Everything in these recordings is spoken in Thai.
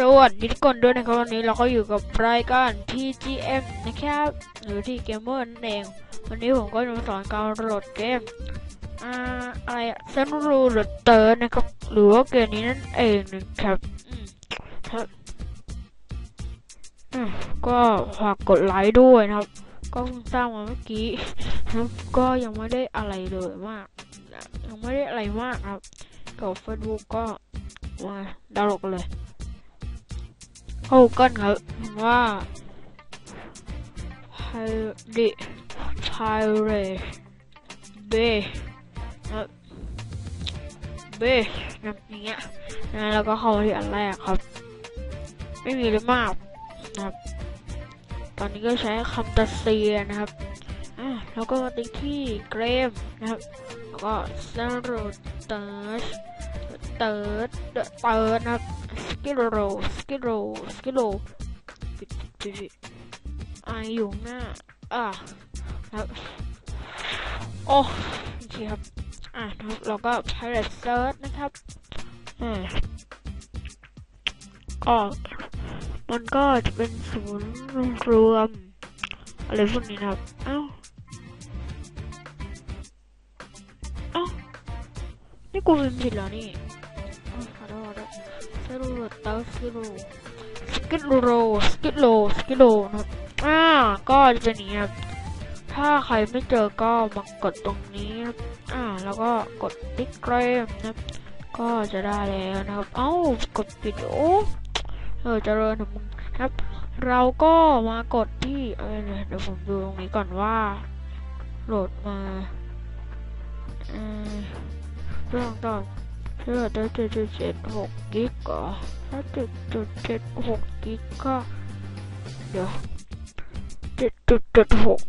สวัสดีทุกคนด้วยนะครับวันนี้เราก็อยู่กับรายการ PGM นะครับ หรือที่เกมเมอร์นั่นเอง วันนี้ผมก็จะมาสอนการโหลดเกมอ่าอะไรอเซนรูหรือเตอร์นะครับหรือว่าเกมนี้นั่นเองนะครับอืมครับอก็ฝากกดไลค์ด้วยนะครับ ก็เพิ่งสร้างมาเมื่อกี้ก็ยังไม่ได้อะไรเลยมาก ยังไม่ได้อะไรมากครับกับ Facebook ก็มาดาวน์โหลดเลย เข้ากันครับว่าไฮดิไพเรเบเบนะอย่างเงี้ยนะแล้วก็เข้าที่อันแรกครับ ไม่มีเลยมากนะครับ ตอนนี้ก็ใช้คำตัดเซียนะครับอ่าแล้วก็มาติ๊กที่เกรมนะครับ แล้วก็สรุปเติร์ดเติร์ดเติร์ดนะครับ สกิโลสกิโลสกิโลปิดปิดปิดอ่าอยู่หน้า อ่าครับโอ้โอเคครับ อ่าครับเราก็ pirate search นะครับ อ่าก็มันก็จะเป็นศูนย์รวม อะไรพวกนี้นะครับ เอ้าเอ้านี่กูพิมพ์ผิดแล้วนี่อ้า เตอร์สกิโลสกิโลสกิโลสกิโลนะครับอ่าก็จะเป็นอย่างนี้ครับถ้าใครไม่เจอก็มากดตรงนี้ครับอ่า แล้วก็กดติ๊กเกรมนะครับก็จะได้แล้วนะครับ เอ้ากดปิดโอ้เออเจริญของมึงครับ เราก็มากดที่เออเดี๋ยวผมดูตรงนี้ก่อนว่า โหลดมาเออเรื่องต่อ เชื่อได้จ็ดจุดเจ็ดหกกิกเหรอถ้าจ็ดจุดเจ็ดหกกิกก็ เดี๋ยวเจ็ดจุดจ็ดหก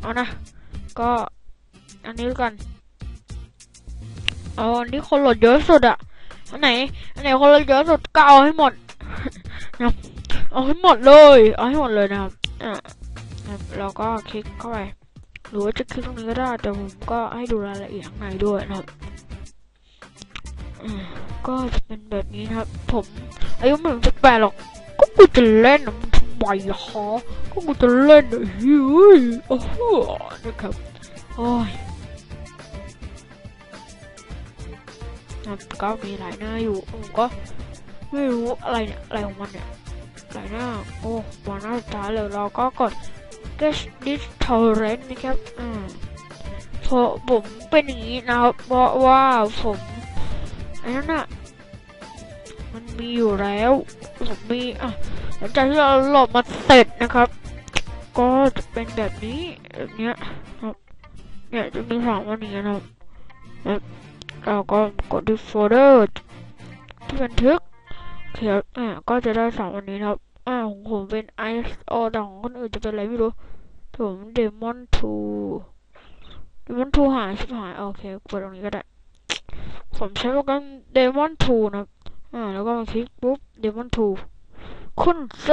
เอานะ ก็อันนี้กันเอาอันที่คนโหลดเยอะสุดอะอันไหน อันไหนคนโหลดเยอะสุดก็เอาให้หมดนะเอาให้หมดเลย เอาให้หมดเลยนะครับอ่าเราก็คลิกเข้าไป หรือว่าจะคลิกตรงนี้ก็ได้แต่ผมก็ให้ดูรายละเอียดข้างในด้วยนะครับก็จะเป็นแบบนี้นะครับ ผม อายุไม่ถึงสิบแปดหรอกก็กูจะเล่นนะมันทำไมอะฮะก็กูจะเล่นนะเฮ้ยโอ้โหนะครับโอ้ยนะก็มีหลายหน้าอยู่ผมก็ไม่รู้อะไรเนี่ยอะไรของมันเนี่ยหลายหน้าโอ้มาหน้าสุดท้ายเลยเราก็กด get this torrent นะครับอ่าเพราะผมเป็นอย่างนี้นะครับ เพราะว่าผมอันนั้นอะมันมีอยู่แล้ว ผมมีอะหลังจากที่เราหลดมาเสร็จนะครับ ก็จะเป็นแบบนี้แบบเนี้ยครับเนี่ยจะมีสามอันนี้นะครับแล้วเราก็กดที่โฟลเดอร์ที่บันทึกเคครับอ่าก็จะได้สามอันนี้นะครับอ่าของผมเป็น ISO แต่ของคนอื่นจะเป็นอะไรไม่รู้ ผมเดมอนทูเดมอนทูหายชิบหาย โอเคเปิดตรงนี้ก็ได้ ผมใช้โปรแกรมเดมอนทูนะอ่าแล้วก็มาคลิกปุ๊บเดมอนทูคุณเซ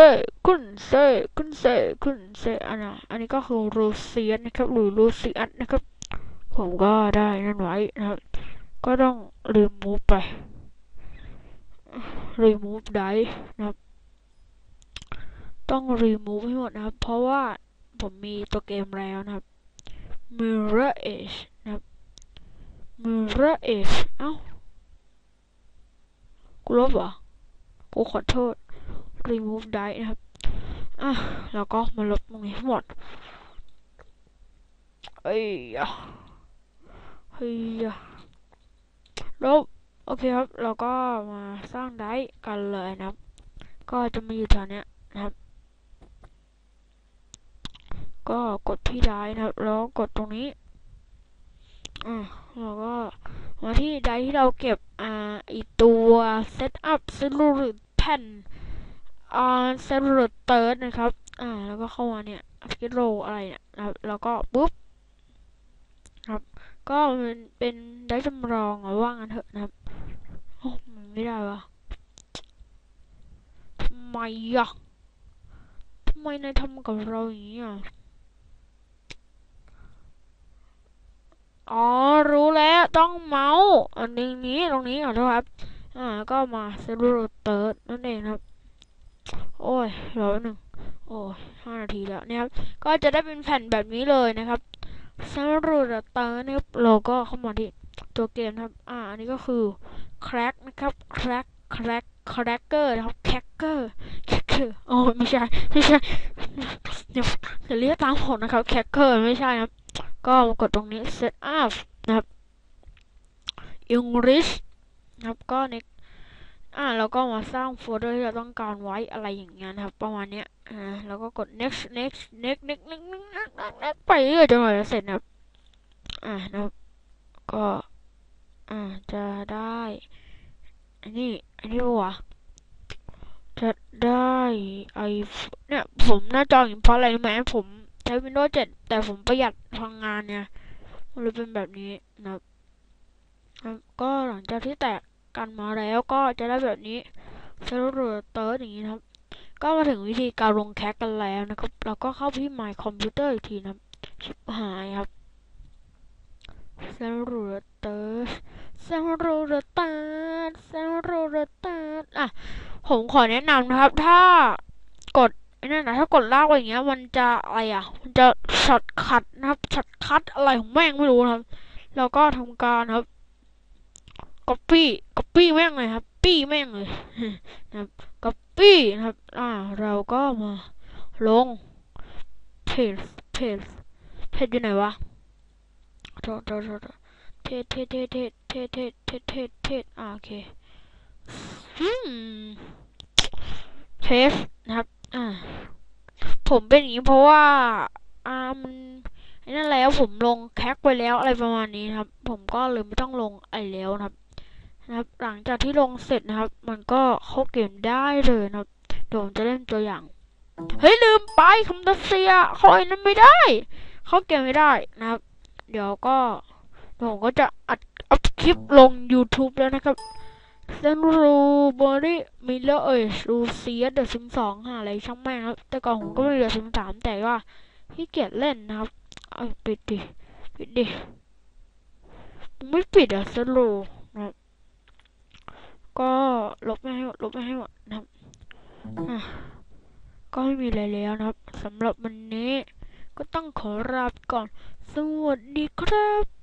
คุณเซคุณเซคุณเซอันน่ะอันนี้ก็คือรูเซียนนะครับหรือรูเซียนนะครับ ผมก็ได้นั่นไว้นะครับ ก็ต้องรีมูฟไปรีมูฟได้นะครับ ต้องรีมูฟให้หมดนะครับ เพราะว่า ผมมีตัวเกมแล้วนะครับ Mirror Edge นะครับ Mirror Edge เอ้า กูลบเหรอ กูขอโทษ remove ได้นะครับ อะ แล้วก็มาลบตรงนี้ทั้งหมด เอ้ยอะเฮ้ยอะลบ โอเคครับ เราก็มาสร้างได้กันเลยนะครับ ก็จะมาอยู่แถวเนี้ยนะครับ ก็กดที่ได้นะครับ แล้วกดตรงนี้อ่าแล้วก็มาที่ไดที่เราเก็บอ่าอีตัว setup ซึ่งรูปแผ่นอ่า s e r v e r t h i r d นะครับอ่าแล้วก็เข้ามาเนี่ยสกิโลอะไรเนี่ยนะครับแล้วก็ปุ๊บครับ ก็มันเป็นได้จำลองเอว่างันเถอะนะครับโอ้มันไม่ได้วะทำไมอะทำไมนายทำกับเราอย่างนี้อะ อ๋อ รู้แล้วต้องเมาส์อันนี้นี้ตรงนี้ขอโทษครับ อ่า ก็มาเซรูเติร์ดนั่นเองครับ โอ้ยรอหนึ่งโอ้ยห้านาทีแล้วนี่ยครับ ก็จะได้เป็นแผ่นแบบนี้เลยนะครับเซรูเติร์ดนะครับเราก็เข้ามาที่ตัวเกมครับ อ่า อันนี้ก็คือ crack นะครับ crack crack cracker นะครับ cracker cracker โอ้ยไม่ใช่ไม่ใช่เดี๋ยวเดี๋ยวเรียกตามผมนะครับ cracker ไม่ใช่ครับ ก็มากดตรงนี้ set up นะครับ English นะครับก็ในอ่าแล้วก็มาสร้างโฟลเดอร์ที่เราต้องการไว้อะไรอย่างเงี้ยนะครับ ประมาณเนี้ยอ่าแล้วก็กด next next next next next next next next next ไปเรื่อยจนกว่าจะเสร็จนะครับอ่านะครับก็อ่าจะได้อันนี้อันนี้วะจะได้ไอเนี่ยผมหน้าจออย่างเพราะอะไรรู้ไหมผม ใช้ Windows 7 แต่ผมประหยัดพลังงานเนี่ยมันเลยเป็นแบบนี้นะครับก็หลังจากที่แตกกันมาแล้วก็จะได้แบบนี้เซลล์เตอร์อย่างนี้นะครับ ก็มาถึงวิธีการลงแคคกันแล้วนะครับ เราก็เข้าที่ My Computer อีกทีนะครับชิบหายครับเซลล์เตอร์เซลล์เตอร์เซลล์เตอร์อะผมขอแนะนำนะครับ ถ้ากด นั่นนะถ้ากดลากไปอย่างเงี้ย มันจะอะไรอะ มันจะช็อตคัดนะครับช็อตคัดอะไรของแม่งไม่รู้นะครับ แล้วก็ทำการครับ copy copy แม่งเลยครับ ปี้แม่งเลยนะครับ copy นะครับ อ่า เราก็มาลง paste paste paste อยู่ไหนวะโทษโทษโทษเทสเทสเทสเทสเทสเทสเทสเทสเทสอ่าโอเคอืมเทสนะครับ อ่า ผมเป็นอย่างนี้เพราะว่า อ่ามันนั่นแล้วผมลงแคคไปแล้วอะไรประมาณนี้นะครับ ผมก็เลยไม่ต้องลงไอ้แล้วนะครับนะครับ หลังจากที่ลงเสร็จนะครับ มันก็เข้าเกมได้เลยนะครับเดี๋ยวผมจะเล่นตัวอย่าง เฮ้ยลืมไปคำตัดเสียเขาไอ้นั้นไม่ได้ เข้าเกมไม่ได้นะครับ เดี๋ยวก็ผมก็จะอัดอัพคลิปลง YouTube แล้วนะครับ เซนรูบอรี่มิลเลอร์เอชรูเซียเดอะซิมสองหาอะไรช่างแม่ครับ แต่ก่อนผมก็ไม่เดือซิมสามแต่ว่าขี้เกียจเล่นนะครับเอาปิดดิปิดดิไม่ปิดอะเซนรูนะครับก็ลบไม่ให้หมดลบไม่ให้หมดนะครับก็ไม่มีอะไรแล้วนะครับสำหรับวันนี้ ก็ต้องขอลาไปก่อน สวัสดีครับ